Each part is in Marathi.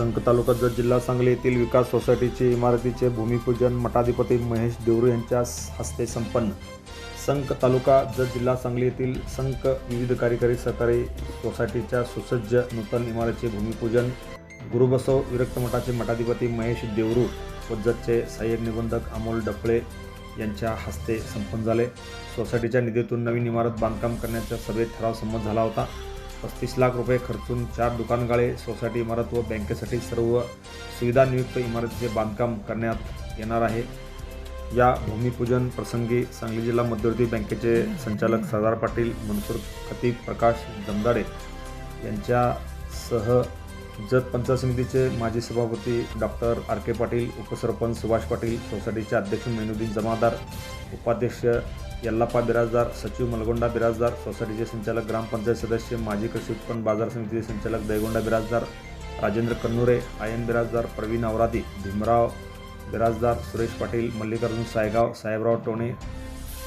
संक तालुका जत जिल्हा सांगली येथील विकास सोसायटीचे इमारतीचे भूमिपूजन मठाधिपती महेश देवरू यांच्या हस्ते संपन्न. संक तालुका जत जिल्हा सांगली येथील संक विविध कार्यकारी सहकारी सोसायटीच्या सुसज्ज नूतन इमारतीचे भूमिपूजन गुरुबसव विरक्त मठाचे मठाधिपती महेश देवरू व जतचे सहाय्यक निबंधक अमोल डफळे यांच्या हस्ते संपन्न झाले. सोसायटीच्या निधीतून नवीन इमारत बांधकाम करण्याच्या सभेत ठराव संमत झाला होता. पस्तीस लाख रुपये खर्चून चार दुकानगाळे सोसायटी इमारत व बँकेसाठी सर्व सुविधानियुक्त इमारतीचे बांधकाम करण्यात येणार आहे. या भूमिपूजन प्रसंगी सांगली जिल्हा मध्यवर्ती बँकेचे संचालक सरदार पाटील मनसूर खतीब प्रकाश जमदाडे यांच्यासह जत पंचायत समितीचे माजी सभापती डॉक्टर आर के पाटील उपसरपंच सुभाष पाटील सोसायटीचे अध्यक्ष मेनुद्दीन जमादार उपाध्यक्ष यल्लापा बिराजदार सचिव मलगोंडा बिराजदार सोसायटीचे संचालक ग्रामपंचायत सदस्य माजी कृषी उत्पन्न बाजार समितीचे संचालक Dayagonda Birajdar Rajendra Kannure ion Birajdar Pravin Avradhi Bhimrao Birajdar Suresh Patil Mallikarjun Saygaon Sahebrao Tone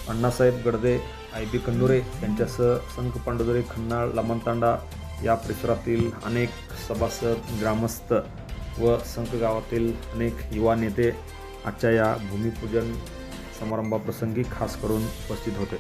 Annasaheb Gadade I B Kannure यांच्यासह संख पांडुदरी खन्नाळ लमणतांडा या परिसरातील अनेक सभासद ग्रामस्थ व संख गावातील अनेक युवा नेते आजच्या या भूमिपूजन समारंभाप्रसंगी खास करून उपस्थित होते.